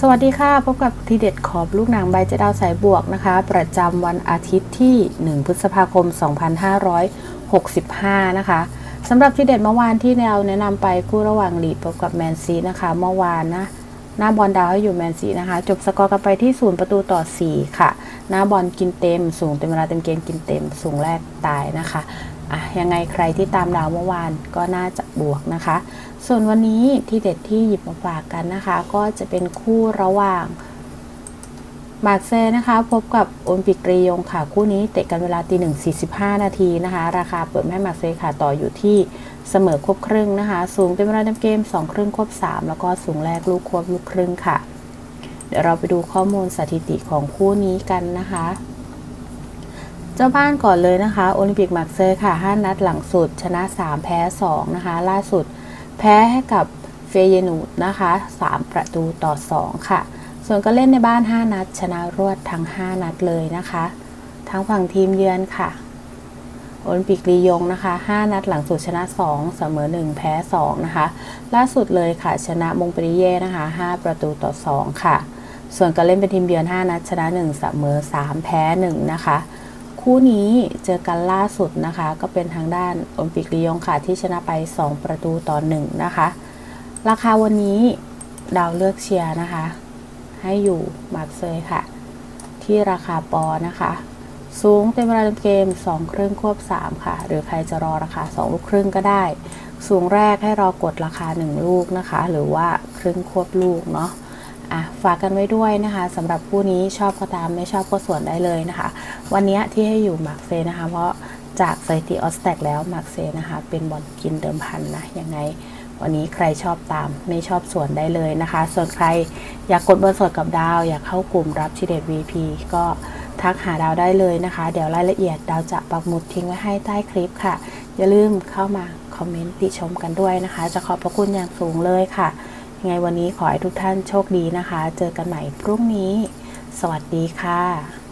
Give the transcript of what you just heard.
สวัสดีค่ะ พบกับทีเด็ดขอบลูกหนังใบเจดาวสายบวกนะคะ ประจำวันอาทิตย์ที่ 1 พฤษภาคม 2565 นะคะสำหรับทีเด็ดเมื่อวานที่เราแนะนำไปคู่ระหว่างลีดพบกับแมนซีนะคะ เมื่อวานนะ หน้าบอลดาวให้อยู่แมนซีนะคะ จบสกอร์กันไปที่ 0 ประตูต่อ 4 ค่ะ หน้าบอลกินเต็ม สูงเต็มเวลาเต็มเกมกินเต็ม สูงแรกตายนะคะอะยังไงใครที่ตามดาวเมื่อวานก็น่าจะบวกนะคะ ส่วนวันนี้ที่เด็ดที่หยิบมาฝากกันนะคะ ก็จะเป็นคู่ระหว่างมาร์กเซนะคะ พบกับโอลิมปิกรียงค่ะ คู่นี้เตะกันเวลาตีหนึ่งสี่สิบห้านาทีนะคะ ราคาเปิดแม่มาร์กเซค่ะต่ออยู่ที่เสมอควบครึ่งนะคะ สูงเต็มเวลาเต็มเกม2ครึ่งควบ3แล้วก็สูงแรกลูกควบลูกครึ่งค่ะ เดี๋ยวเราไปดูข้อมูลสถิติของคู่นี้กันนะคะ เจ้าบ้านก่อนเลยนะคะโอลิมปิกมาร์กเซอร์ค่ะ 5 นัดหลังสุด ชนะ 3 แพ้ 2 นะคะ ล่าสุด แพ้ให้กับเฟเยนูดนะคะ 3 ประตูต่อ 2 ค่ะ ส่วนก็เล่นในบ้าน 5 นัด ชนะรวดทั้ง 5 นัดเลยนะคะ ทั้งฝั่งทีมเยือนค่ะ โอลิมปิกลียงนะคะ 5 นัดหลังสุดชนะ 2 เสมอ 1 แพ้ 2 นะคะ ล่าสุดเลยค่ะ ชนะมงปริเย่นะคะ 5 ประตูต่อ 2 ค่ะ ส่วนการเล่นเป็นทีมเยือน 5 นัดชนะ 1 เสมอ 3 แพ้ 1 นะคะ คู่นี้เจอกันล่าสุดนะคะ ก็เป็นทางด้านโอลิมปิกลียงค่ะ ที่ชนะไป 2 ประตูต่อ 1 นะคะ ราคาวันนี้ดาวเลือกเชียร์นะคะ ให้อยู่มาร์กเซยค่ะ ที่ราคาปอนะคะ สูงเต็มเวลาเต็มเกม 2 ครึ่งควบ 3 ค่ะ หรือใครจะรอราคา 2 ลูกครึ่งก็ได้ สูงแรกให้รอกดราคา 1 ลูกนะคะ หรือว่าครึ่งควบลูกเนาะอะฝากกันไว้ด้วยนะคะสำหรับผู้นี้ชอบก็ตามไม่ชอบก็ส่วนได้เลยนะคะ วันนี้ที่ให้อยู่มาร์กเซนะคะ เพราะจากสถิติออสแตกแล้วมาร์กเซนะคะ เป็นบอลกินเดิมพันนะยังไงวันนี้ใครชอบตามไม่ชอบส่วนได้เลยนะคะ ส่วนใครอยากกดเบอร์สดกับดาว อยากเข้ากลุ่มรับชิเดต VP ก็ ทักหาดาวได้เลยนะคะ เดี๋ยวรายละเอียดดาวจะปักหมุดทิ้งไว้ให้ใต้คลิปค่ะ อย่าลืมเข้ามาคอมเมนต์ติชมกันด้วยนะคะ จะขอบพระคุณอย่างสูงเลยค่ะ ยังไงวันนี้ขอให้ทุกท่านโชคดีนะคะ เจอกันใหม่พรุ่งนี้ สวัสดีค่ะ